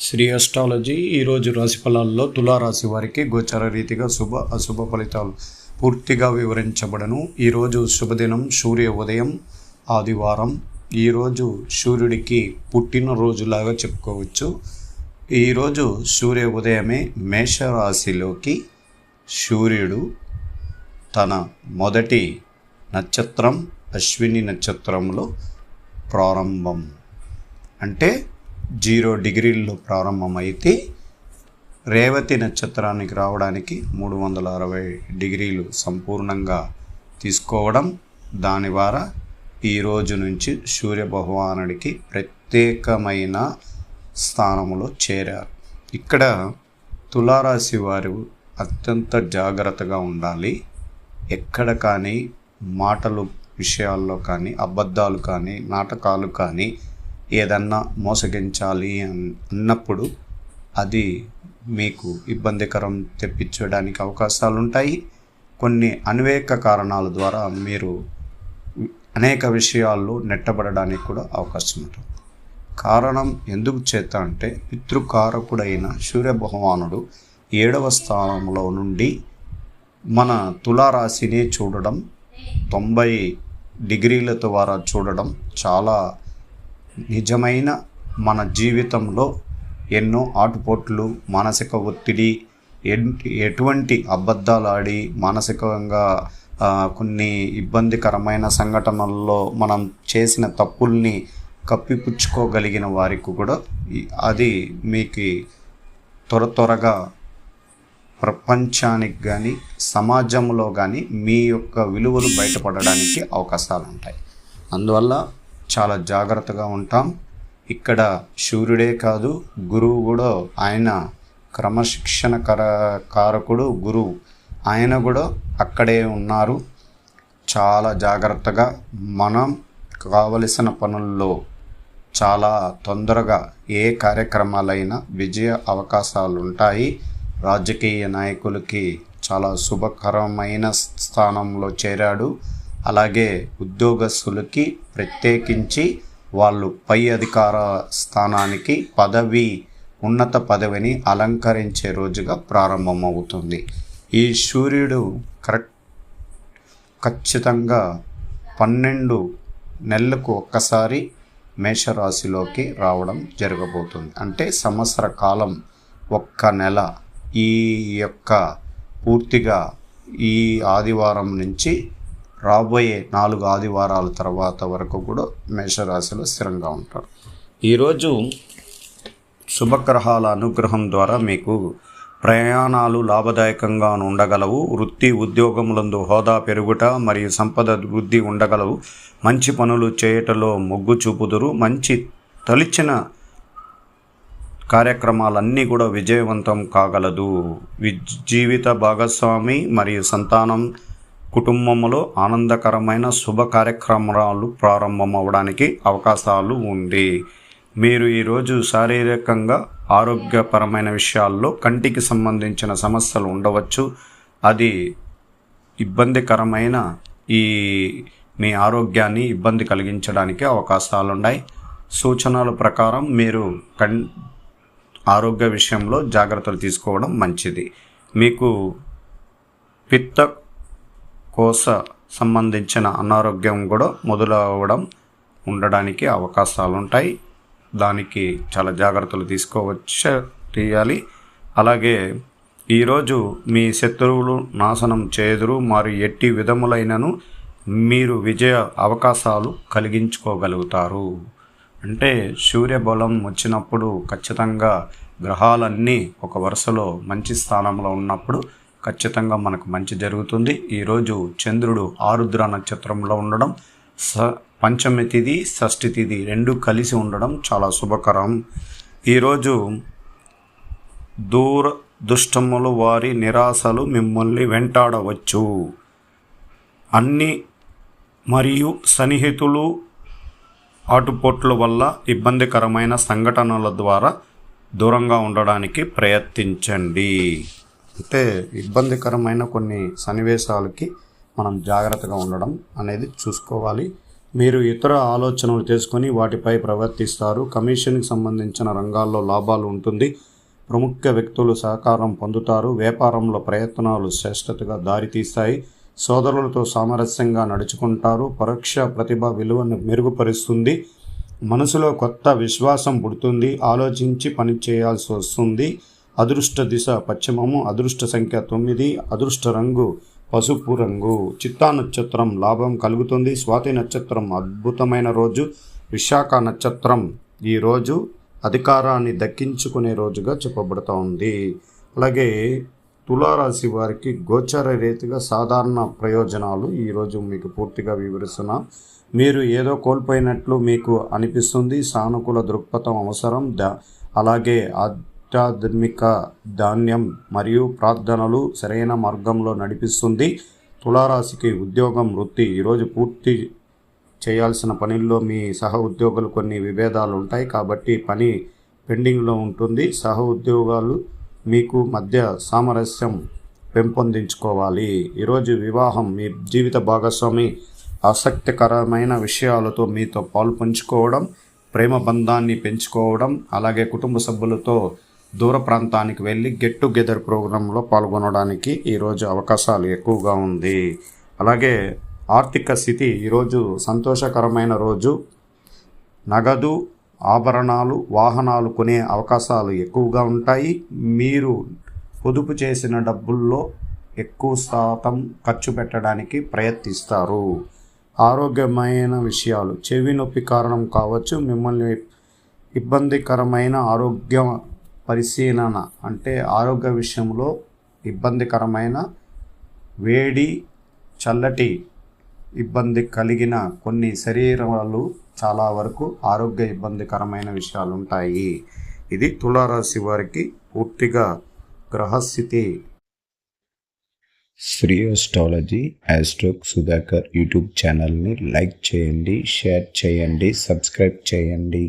Shri astrology ఈరోజు రాశి ఫలాల్లో తులారాశి వారికి గోచర రీతిగా శుభ అశుభ ఫలితాలు పూర్తిగా వివరించబడను. ఈరోజు శుభదినం సూర్య ఉదయం ఆదివారం. ఈరోజు సూర్యుడికి పుట్టినరోజులాగా చెప్పుకోవచ్చు. ఈరోజు సూర్య ఉదయమే మేషరాశిలోకి సూర్యుడు తన మొదటి నక్షత్రం అశ్విని నక్షత్రంలో ప్రారంభం. అంటే జీరో డిగ్రీల్లో ప్రారంభమైతే రేవతి నక్షత్రానికి రావడానికి మూడు వందల అరవై డిగ్రీలు సంపూర్ణంగా తీసుకోవడం దాని ద్వారా ఈ రోజు నుంచి సూర్య భగవానుడికి ప్రత్యేకమైన స్థానంలో చేరారు. ఇక్కడ తులారాశి వారు అత్యంత జాగ్రత్తగా ఉండాలి. ఎక్కడ కానీ మాటలు విషయాల్లో కానీ అబద్ధాలు కానీ నాటకాలు కానీ ఏదన్నా మోసగించాలి అన్- అన్నప్పుడు అది మీకు ఇబ్బందికరం తెప్పించడానికి అవకాశాలు ఉంటాయి కొన్ని అన్వేక కారణాల ద్వారా మీరు అనేక విషయాల్లో నెట్టబడడానికి కూడా అవకాశం ఉంటుంది కారణం ఎందుకు చేత అంటే పితృకారకుడైన సూర్య భగవానుడు ఏడవ స్థానంలో నుండి మన తులారాశిని చూడడం తొంభై డిగ్రీల ద్వారా చూడడం చాలా నిజమైన మన జీవితంలో ఎన్నో ఆటుపోట్లు మానసిక ఒత్తిడి ఎన్- ఎటువంటి అబద్ధాలు ఆడి మానసికంగా కొన్ని ఇబ్బందికరమైన సంఘటనల్లో మనం చేసిన తప్పుల్ని కప్పిపుచ్చుకోగలిగిన వారికి కూడా అది మీకు త్వర త్వరగా ప్రపంచానికి కానీ సమాజంలో కానీ మీ యొక్క విలువలు బయటపడడానికి అవకాశాలు ఉంటాయి అందువల్ల చాలా జాగ్రత్తగా ఉంటాం. ఇక్కడ సూర్యుడే కాదు గురువు కూడా ఆయన క్రమశిక్షణ కర కారకుడు గురువు. ఆయన కూడా అక్కడే ఉన్నారు. చాలా జాగ్రత్తగా మనం కావలసిన పనుల్లో చాలా తొందరగా ఏ కార్యక్రమాలైనా విజయ అవకాశాలు ఉంటాయి రాజకీయ నాయకులకి చాలా శుభకరమైన స్థానంలో చేరాడు. అలాగే ఉద్యోగస్తులకి ప్రత్యేకించి వాళ్ళు పై అధికార స్థానానికి పదవి ఉన్నత పదవిని అలంకరించే రోజుగా ప్రారంభమవుతుంది. ఈ సూర్యుడు కరెక్ట్ ఖచ్చితంగా పన్నెండు నెలలకు ఒక్కసారి మేషరాశిలోకి రావడం జరగబోతుంది. అంటే సంవత్సర కాలం ఒక్క నెల ఈ యొక్క పూర్తిగా ఈ ఆదివారం నుంచి రాబోయే నాలుగు ఆదివారాల తర్వాత వరకు కూడా మేషరాశిలో స్థిరంగా ఉంటారు. ఈరోజు శుభగ్రహాల అనుగ్రహం ద్వారా మీకు ప్రయాణాలు లాభదాయకంగా ఉండగలవు. వృత్తి ఉద్యోగములందు హోదా పెరుగుట మరియు సంపద వృద్ధి ఉండగలవు. మంచి పనులు చేయటలో మొగ్గు చూపుదురు. మంచి తలిచిన కార్యక్రమాలన్నీ కూడా విజయవంతం కాగలదు. జీవిత భాగస్వామి మరియు సంతానం కుటుంబంలో ఆనందకరమైన శుభ కార్యక్రమాలు ప్రారంభమవడానికి అవకాశాలు ఉంది. మీరు ఈరోజు శారీరకంగా ఆరోగ్యపరమైన విషయాల్లో కంటికి సంబంధించిన సమస్యలు ఉండవచ్చు. అది ఇబ్బందికరమైన ఈ మీ ఆరోగ్యాన్ని ఇబ్బంది కలిగించడానికి అవకాశాలు ఉన్నాయి సూచనల ప్రకారం మీరు కన్ ఆరోగ్య విషయంలో జాగ్రత్తలు తీసుకోవడం మంచిది. మీకు పిత్త కోస సంబంధించిన అనారోగ్యం కూడా మొదలవడం ఉండడానికి అవకాశాలు ఉంటాయి దానికి చాలా జాగ్రత్తలు తీసుకోవచ్చు తీయాలి. అలాగే ఈరోజు మీ శత్రువులు నాశనం చేదురు మరి ఎట్టి విధములైనను మీరు విజయ అవకాశాలు కలిగించుకోగలుగుతారు. అంటే సూర్యబలం వచ్చినప్పుడు ఖచ్చితంగా గ్రహాలన్నీ ఒక వరుసలో మంచి స్థానంలో ఉన్నప్పుడు ఖచ్చితంగా మనకు మంచి జరుగుతుంది. ఈరోజు చంద్రుడు ఆరుద్ర నక్షత్రంలో ఉండడం స పంచమి తిథి షష్ఠి తిథి రెండు కలిసి ఉండడం చాలా శుభకరం. ఈరోజు దూర దుష్టములు వారి నిరాశలు మిమ్మల్ని వెంటాడవచ్చు. అన్ని మరియు సన్నిహితులు ఆటుపోట్ల వల్ల ఇబ్బందికరమైన సంఘటనల ద్వారా దూరంగా ఉండడానికి ప్రయత్నించండి. అంటే ఇబ్బందికరమైన కొన్ని సన్నివేశాలకి మనం జాగ్రత్తగా ఉండడం అనేది చూసుకోవాలి. మీరు ఇతర ఆలోచనలు తీసుకొని వాటిపై ప్రవర్తిస్తారు. కమిషన్కి సంబంధించిన రంగాల్లో లాభాలు ఉంటుంది. ప్రముఖ వ్యక్తులు సహకారం పొందుతారు. వ్యాపారంలో ప్రయత్నాలు శ్రేష్టతగా దారితీస్తాయి. సోదరులతో సామరస్యంగా నడుచుకుంటారు. పరోక్ష ప్రతిభ విలువను మెరుగుపరుస్తుంది. మనసులో కొత్త విశ్వాసం పుడుతుంది. ఆలోచించి పని చేయాల్సి వస్తుంది. అదృష్ట దిశ పశ్చిమము అదృష్ట సంఖ్య తొమ్మిది అదృష్ట రంగు పసుపు రంగు. చిత్తా నక్షత్రం లాభం కలుగుతుంది. స్వాతి నక్షత్రం అద్భుతమైన రోజు. విశాఖ నక్షత్రం ఈ రోజు అధికారాన్ని దక్కించుకునే రోజుగా చెప్పబడుతూ ఉంది అలాగే తులారాశి వారికి గోచర రీతిగా సాధారణ ప్రయోజనాలు ఈరోజు మీకు పూర్తిగా వివరిస్తున్న. మీరు ఏదో కోల్పోయినట్లు మీకు అనిపిస్తుంది. సానుకూల దృక్పథం అవసరం. దా అలాగే ఆధ్యాత్మిక ధాన్యం మరియు ప్రార్థనలు సరైన మార్గంలో నడిపిస్తుంది. తులారాశికి ఉద్యోగం వృత్తి ఈరోజు పూర్తి చేయాల్సిన పనుల్లో మీ సహ ఉద్యోగులు కొన్ని విభేదాలు ఉంటాయి కాబట్టి పని పెండింగ్లో ఉంటుంది. సహ ఉద్యోగాలు మీకు మధ్య సామరస్యం పెంపొందించుకోవాలి. ఈరోజు వివాహం మీ జీవిత భాగస్వామి ఆసక్తికరమైన విషయాలతో మీతో పాలు పంచుకోవడం ప్రేమ బంధాన్ని పెంచుకోవడం అలాగే కుటుంబ సభ్యులతో దూర ప్రాంతానికి వెళ్ళి గెట్ టుగెదర్ ప్రోగ్రాంలో పాల్గొనడానికి ఈరోజు అవకాశాలు ఎక్కువగా ఉంది. అలాగే ఆర్థిక స్థితి ఈరోజు సంతోషకరమైన రోజు. నగదు ఆభరణాలు వాహనాలు కొనే అవకాశాలు ఎక్కువగా ఉంటాయి. మీరు పొదుపు చేసిన డబ్బుల్లో ఎక్కువ శాతం ఖర్చు పెట్టడానికి ప్రయత్నిస్తారు. ఆరోగ్యమైన విషయాలు. చెవి నొప్పి కారణం కావచ్చు. మిమ్మల్ని ఇబ్బందికరమైన ఆరోగ్య పరిశీలన అంటే ఆరోగ్య విషయంలో ఇబ్బందికరమైన వేడి చల్లటి ఇబ్బంది కలిగిన కొన్ని శరీరాలు చాలా వరకు ఆరోగ్య ఇబ్బందికరమైన విషయాలు ఉంటాయి ఇది తులారాశి వారికి పూర్తిగా గ్రహస్థితి. శ్రీ ఆస్ట్రాలజీ యాస్ట్రోక్ సుధాకర్ యూట్యూబ్ ఛానల్ని లైక్ చేయండి షేర్ చేయండి సబ్స్క్రైబ్ చేయండి.